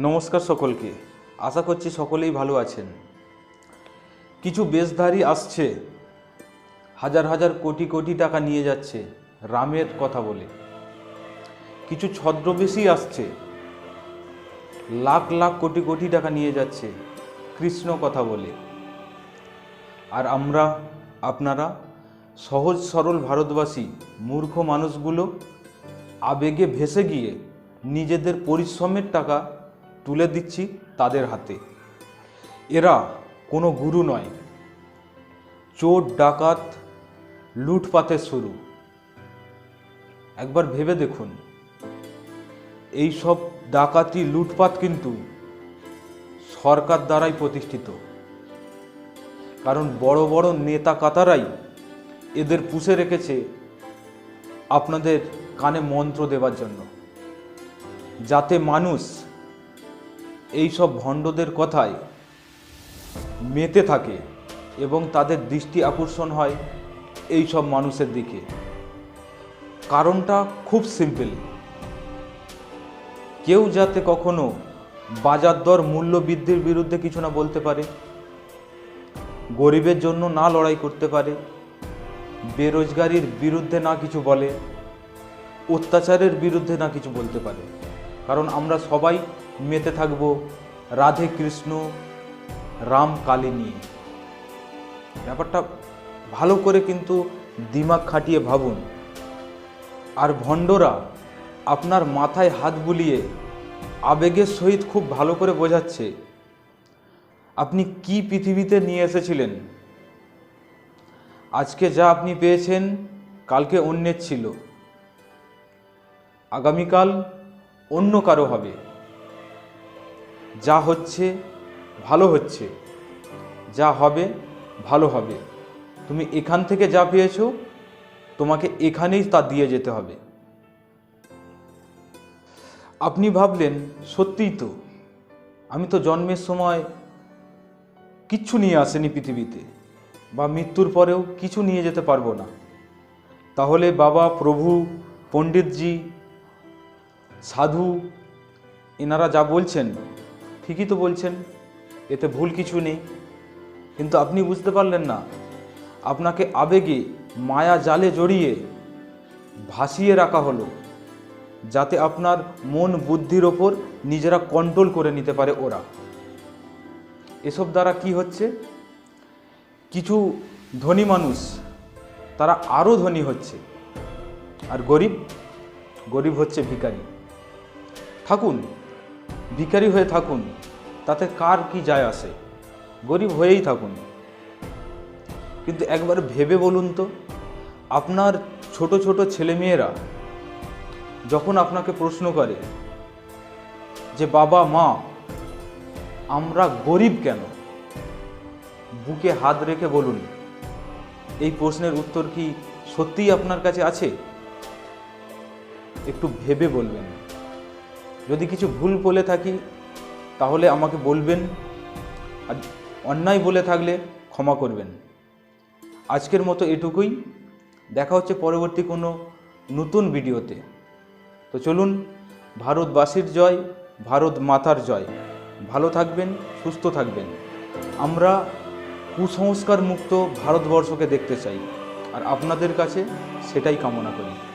নমস্কার সকলকে। আশা করছি সকলেই ভালো আছেন। কিছু বেশধারী আসছে। হাজার হাজার কোটি কোটি টাকা নিয়ে যাচ্ছে, রামের কথা বলে। কিছু ছদ্রবেশী আসছে। লাখ লাখ কোটি কোটি টাকা নিয়ে যাচ্ছে, কৃষ্ণ কথা বলে। আর আমরা, আপনারা, সহজ সরল ভারতবাসী, মূর্খ মানুষগুলো, আবেগে ভেসে গিয়ে নিজেদের পরিশ্রমের টাকা তুলে দিচ্ছি তাদের হাতে। এরা কোনো গুরু নয়। চোর, ডাকাত লুটপাতের শুরু। একবার ভেবে দেখুন, এই সব ডাকাতি, লুটপাত কিন্তু সরকার দ্বারাই প্রতিষ্ঠিত। কারণ বড় বড় নেতা কাতারাই এদের পুষে রেখেছে আপনাদের কানে মন্ত্র দেওয়ার জন্য। যাতে মানুষ এই সব ভণ্ডদের কথায় মেতে থাকে এবং তাদের দৃষ্টি আকর্ষণ হয় এই সব মানুষের দিকে। কারণটা খুব সিম্পল কেউ যাতে কখনো বাজার দর মূল্য বৃদ্ধির বিরুদ্ধে কিছু না বলতে পারে, গরিবের জন্য না লড়াই করতে পারে, বেরোজগারির বিরুদ্ধে না কিছু বলে, অত্যাচারের বিরুদ্ধে না কিছু বলতে পারে। কারণ আমরা সবাই মেতে থাকব। রাধে কৃষ্ণ, রাম কালী নিয়ে ব্যাপারটা ভালো করে কিন্তু দিমাগ খাটিয়ে ভাবুন। আর ভণ্ডরা, আপনার মাথায় হাত বুলিয়ে আবেগের সহিত খুব ভালো করে বোঝাচ্ছে। আপনি কি পৃথিবীতে নিয়ে এসেছিলেন? আজকে যা আপনি পেয়েছেন, কালকে অন্যের ছিল। আগামীকাল অন্য কারও হবে। যা হচ্ছে, ভালো হচ্ছে। যা হবে, ভালো হবে। তুমি এখান থেকে যা পেয়েছ, তোমাকে এখানেই তা দিয়ে যেতে হবে। আপনি ভাবলেন, সত্যিই তো। আমি তো জন্মের সময় কিচ্ছু নিয়ে আসেনি পৃথিবীতে, বা মৃত্যুর পরেও কিছু নিয়ে যেতে পারব না। তাহলে বাবা, প্রভু, পণ্ডিতজি, সাধু, এনারা যা বলছেন ঠিকই তো বলছেন, এতে ভুল কিছু নেই। কিন্তু আপনি বুঝতে পারলেন না, আপনাকে আবেগে মায়া জালে জড়িয়ে ভাসিয়ে রাখা হলো, যাতে আপনার মন বুদ্ধির ওপর নিজেরা কন্ট্রোল করে নিতে পারে ওরা। এসব দ্বারা কি হচ্ছে? কিছু ধনী মানুষ, তারা আরও ধনী হচ্ছে। আর গরিব গরিব হচ্ছে ভিখারি। থাকুন ভিখারি হয়ে থাকুন, তাতে কার কি যায় আসে? গরিব হয়েই থাকুন। কিন্তু একবার ভেবে বলুন তো, আপনার ছোট ছোট ছেলেমেয়েরা যখন আপনাকে প্রশ্ন করে যে, বাবা, মা, আমরা গরিব কেন? বুকে হাত রেখে বলুন, এই প্রশ্নের উত্তর কি সত্যিই আপনার কাছে আছে? একটু ভেবে বলবেন। যদি কিছু ভুল বলে থাকি, তাহলে আমাকে বলবেন। আর অন্যায় বলে থাকলে ক্ষমা করবেন। আজকের মতো এটুকুই। দেখা হচ্ছে পরবর্তী কোনো নতুন ভিডিওতে। তো চলুন, ভারতবাসীর জয়, ভারত মাতার জয়। ভালো থাকবেন, সুস্থ থাকবেন। আমরা কুসংস্কার মুক্ত ভারতবর্ষকে দেখতে চাই। আর আপনাদের কাছে সেটাই কামনা করি।